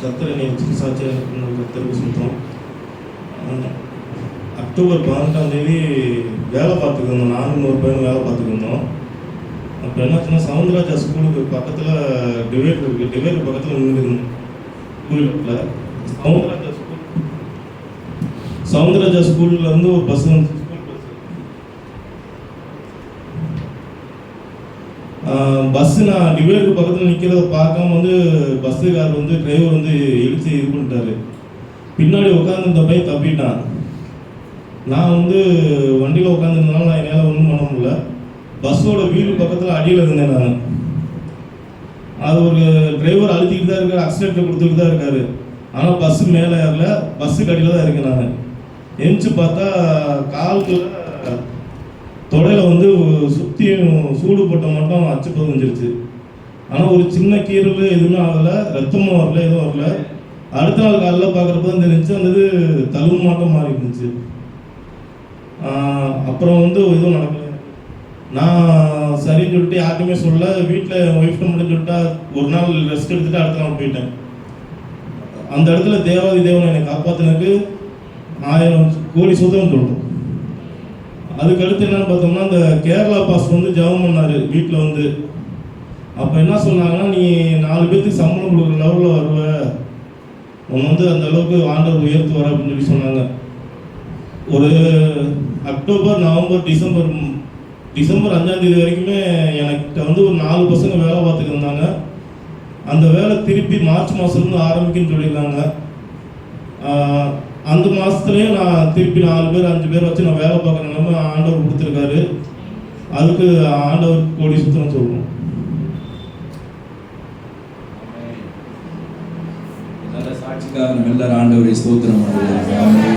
கத்தரை என்னை வச்சு சாட்சியாக இருக்கணும் கத்தருக்கு சுத்தம் அக்டோபர் பதினெட்டாம் தேதி வேலை பார்த்துட்டு இருந்தோம் நானும் ஒரு பையனும் வேலை பார்த்துட்டு இருந்தோம் அப்போ என்னாச்சுன்னா சவுந்தரராஜா ஸ்கூலுக்கு பக்கத்தில் டிவைட் இருக்கு டிவைட் பக்கத்தில் நின்று ஸ்கூலில் சவுந்தரராஜா ஸ்கூல் சவுந்தரராஜா ஸ்கூல்ல இருந்து ஒரு பஸ் வந்து பஸ் நான் டிவைடருக்கு பக்கத்தில் நிற்கிறத பார்க்காம வந்து பஸ்ஸுக்கார் வந்து டிரைவர் வந்து இழுத்து இது பண்ணிட்டாரு. பின்னாடி உட்காந்துருந்த பையன் தப்பிட்டான். நான் வந்து வண்டியில் உட்காந்துருந்தனால நான் என்னால் ஒன்றும் பண்ண முடியல. பஸ்ஸோட வீடு பக்கத்தில் அடியில் இருந்தேன் நான். அது ஒரு டிரைவர் அழுத்திக்கிட்டு தான் இருக்காரு அக்சிடென்ட் கொடுத்துட்டு தான் இருக்காரு. ஆனால் பஸ்ஸு மேலே ஏறல பஸ்ஸு கடியில் தான் இருக்கேன் நான். எந்திச்சு பார்த்தா காலுக்குள்ள தொடையில் வந்து சுற்றியும் சூடு போட்ட மட்டும் அச்சு பதிஞ்சிருச்சு. ஆனால் ஒரு சின்ன கீரல் எதுவுமே ஆகலை ரத்தமும் வரல எதுவும் வரல. அடுத்த நாள் காலைல பார்க்குறப்ப தான் தெரிஞ்சு அந்த இது தழுவு மாட்டம் மாறி இருந்துச்சு. அப்புறம் வந்து எதுவும் நடக்கல. நான் சரின்னு சொல்லிட்டு யாருக்குமே சொல்ல வீட்டில் என் ஒய்ஃப்ட்ட மட்டும் சொல்லிட்டா ஒரு நாள் ரெஸ்ட் எடுத்துகிட்டு அடுத்த நாள் போயிட்டேன். அந்த இடத்துல தேவாதி தேவனை என்னை காப்பாற்றினதுக்கு ஆயிரம் கோடி சுத்தம் சொல்லணும் அதுக்கு அடுத்து என்னன்னு பார்த்தோம்னா இந்த கேரளா பாஸ் வந்து ஜெபம் பண்ணாரு வீட்டில் வந்து. அப்போ என்ன சொன்னாங்கன்னா நீ நாலு பேர்த்துக்கு சம்பளம் கொடுக்குற லெவலில் வருவ. உன் வந்து அந்த அளவுக்கு ஆண்டவர் உயர்த்து வர அப்படின்னு சொல்லி சொன்னாங்க. ஒரு அக்டோபர் நவம்பர் டிசம்பர் டிசம்பர் அஞ்சாந்தேதி வரைக்குமே எனக்கிட்ட வந்து ஒரு நாலு பசங்க வேலை பார்த்துட்டு இருந்தாங்க. அந்த வேலை திருப்பி மார்ச் மாதத்துலேருந்து ஆரம்பிக்குன்னு சொல்லியிருந்தாங்க அந்த மாதத்துலேயும் நான் திருப்பி நாலு பேர் அஞ்சு பேர் வச்சு நான் வேலை பார்க்குற நிலைமை ஆண்டவர் கொடுத்துருக்காரு. அதுக்கு ஆண்டவர் கோடி சுத்தம் சொல்லணும் சாட்சிக்காக நம்ம எல்லாரும் ஆண்டவரை ஸ்தோத்திரம் பண்ணுவோம்